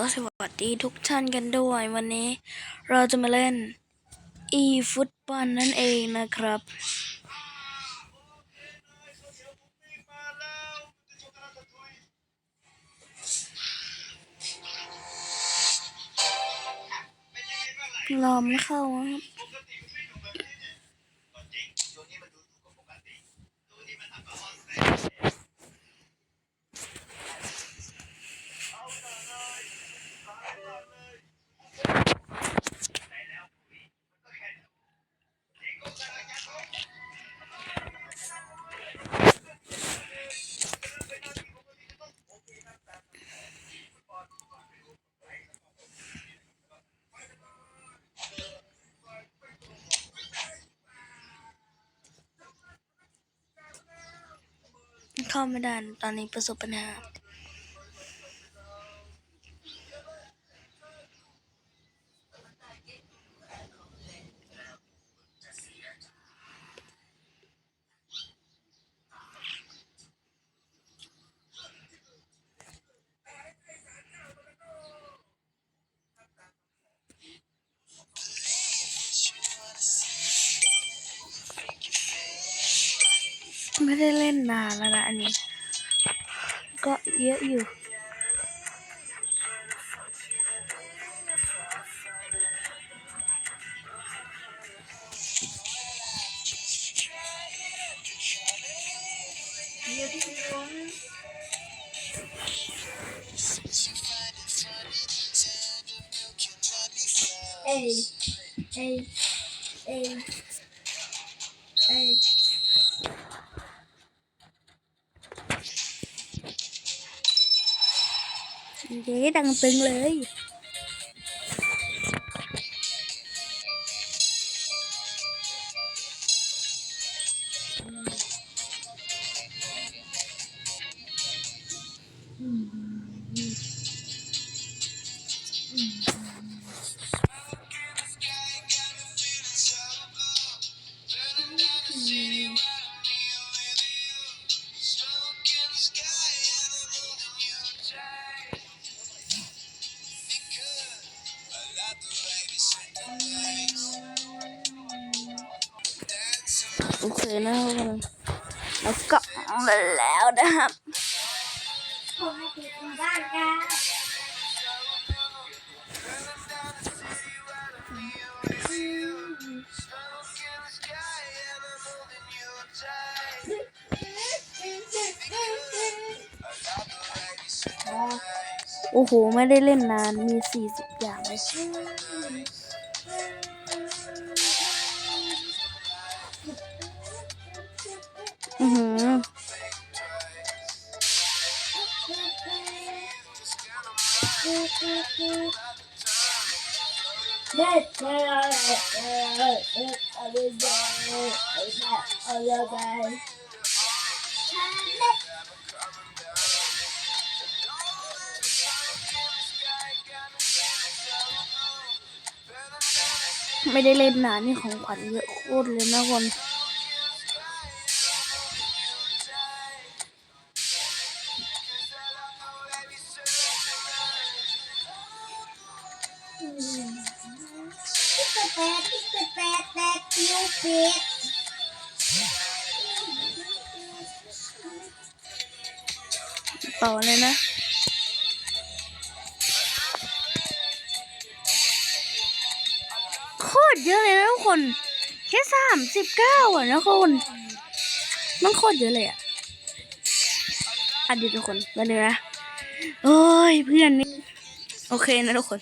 ก็สวัสดีทุกท่านกันด้วยวันนี้ เราจะมาเล่น e ฟุตบอลนั่นเองนะครับ ลอไม่เข้าครับ เข้าไม่ได้ ตอนนี้ประสบปัญหา ได้เล่นนานแล้วนะอันนี้ ก็เยอะอยู่ เย้ดัง โอเคนะครับแล้วก็มาแล้วนะครับโอ้โห ไม่ได้เล่นนาน มีสี่สิบอย่างเลย ไม่ได้เล่นนานนี่ของขวัญเยอะโคตรเลยนะคน ต่อเลยนะโคตรเยอะเลยนะทุกคน แค่สามสิบเก้าอะนะคนมันโคตรเยอะเลยอะอดีตทุกคนมาเลยนะโอ้ยเพื่อนนี่โอเคนะทุกคน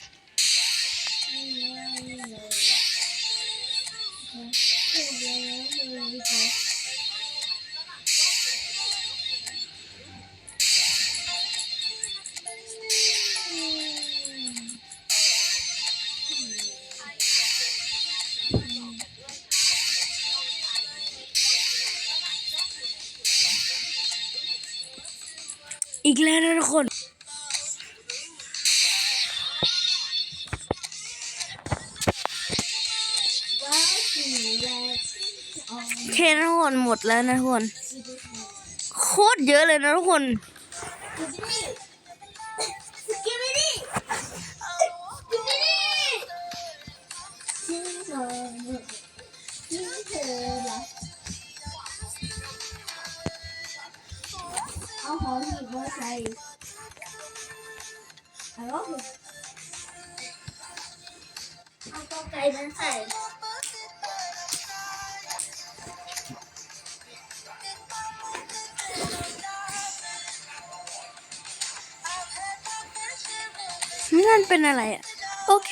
กแล้วนะทุกคนเทนะทุกคนหมดแล้วนะทุกคน โคตรเยอะเลยนะทุกคน มอไซค์ฮัลโหลเอาตัวไก่นั้นใส่นั่นเป็นอะไรอะ โอเค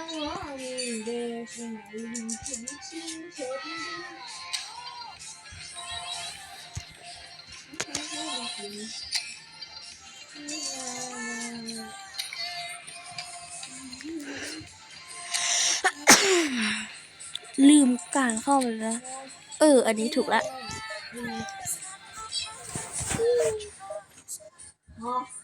In the morning, there's a light chasing children. ลืมการเข้าไปแล้ว เออ อันนี้ถูกละไ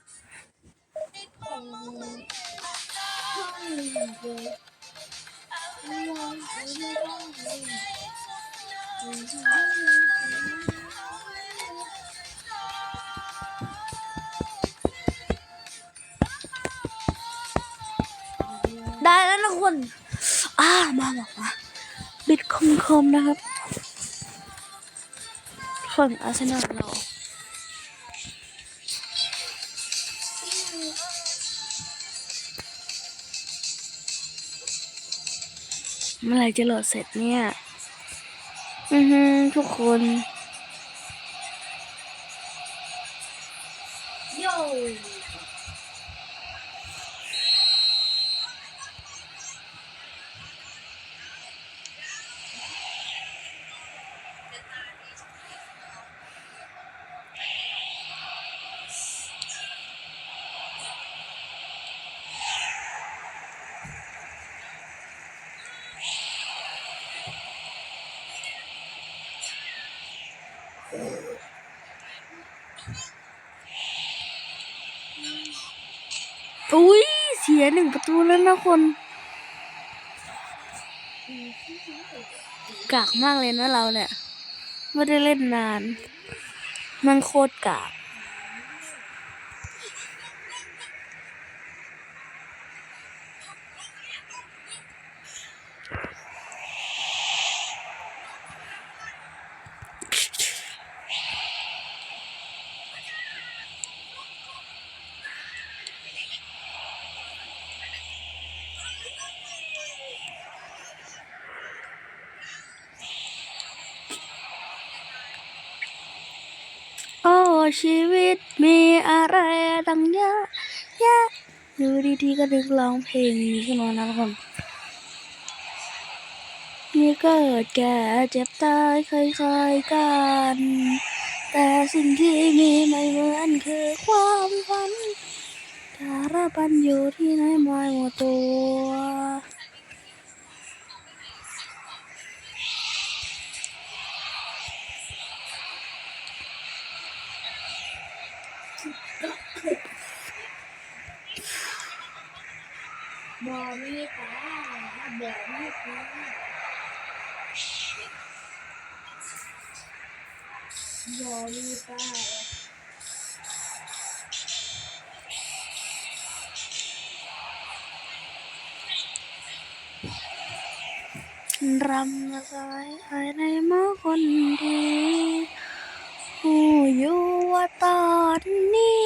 นะคนอ่ามาบอกมาบิดคมคมๆนะครับฝั่งอาร์เซนอลเราเมื่อไรจะโหลดเสร็จเนี่ย อือฮึทุกคน อุ้ยเสียหนึ่งประตูแล้วนะคน กากมากเลยนะเราเนี่ย ไม่ได้เล่นนาน มันโคตรกาก โอ้ ชีวิตมีอะไรตั้งเยอะแยะอยู่ดีๆก็นึกร้องเพลงนี้ขึ้นมานะทุกคนมีเกิดแก่เจ็บตายคล้ายๆกัน แต่สิ่งที่มีไม่เหมือนคือความฝันสารพันอยู่ที่ไหนไม่หมดตัว อมีตาแบบมีตาบอมีตารำละสายภายในหม้อคนดีผู้อยู่ว่าตอนนี้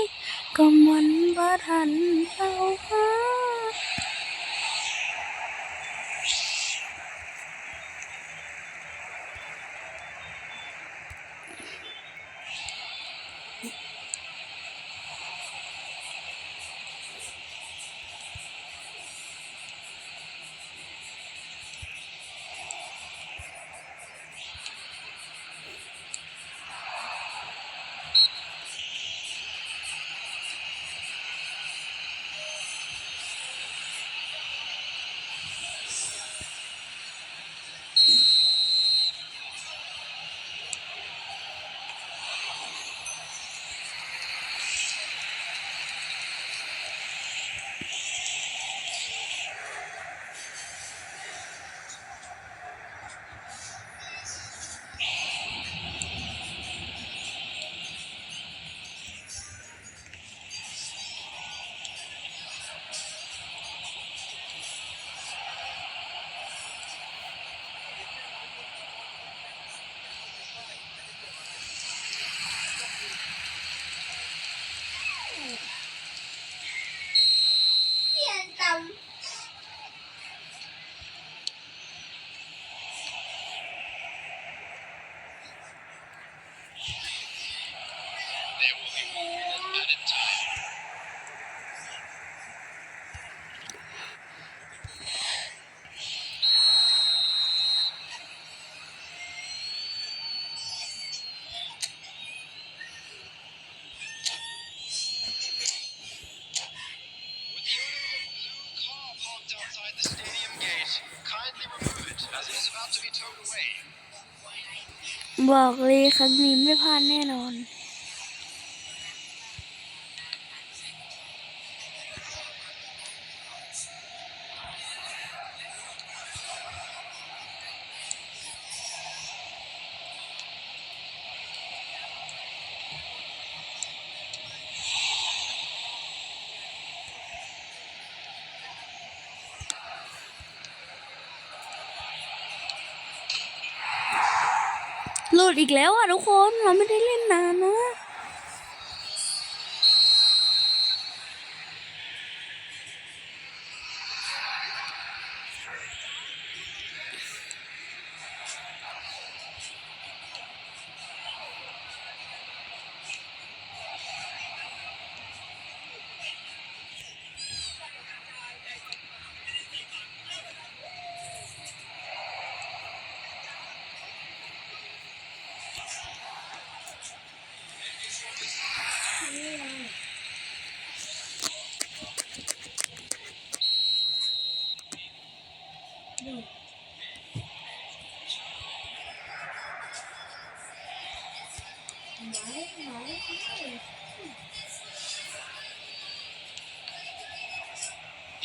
ก็มันบ่ทัน บอกเลยครั้งนี้ไม่พลาดแน่นอน หลุดอีกแล้วอะทุกคน เราไม่ได้เล่นนานนะ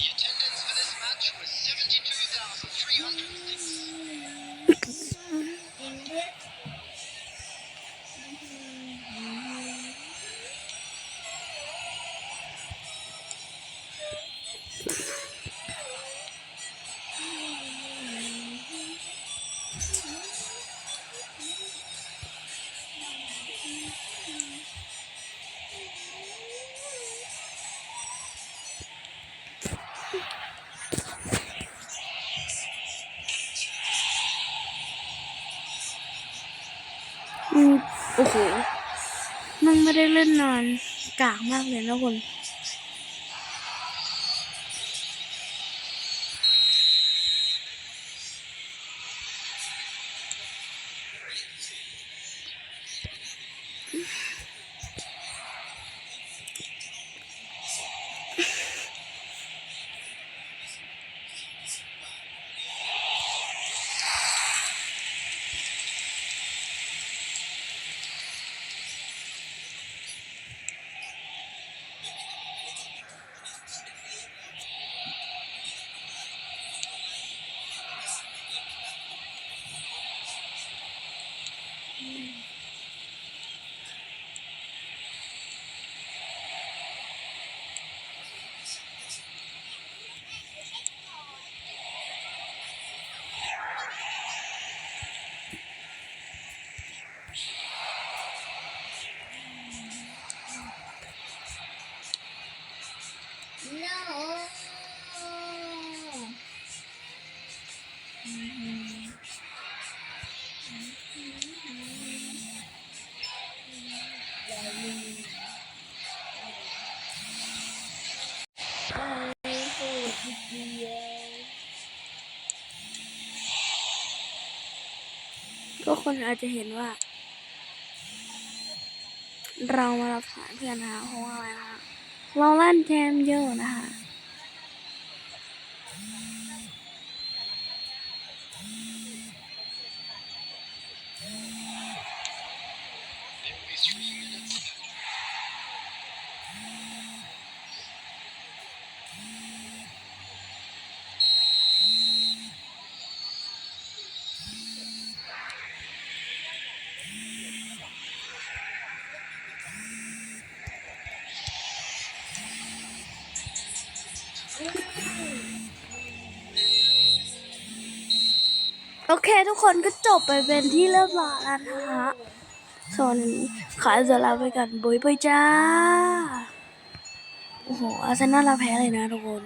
The attendance for this match was 72,306. โอ้โหมันไม่ได้เล่นนอนกากมากเลยนะคน ทุกคนอาจจะเห็นว่า เรามารับสายเพื่อนนะคะเพราะว่าอะไรนะคะเราลั่นแจมเยอะนะคะ เคทุกคนก็จบไปเป็นที่เรียบร้อยแล้วนะคะส่วนนี้ขอจะลาไปกันบุยบุยจ้า โอ้โหอาร์เซนอลเราแพ้เลยนะทุกคน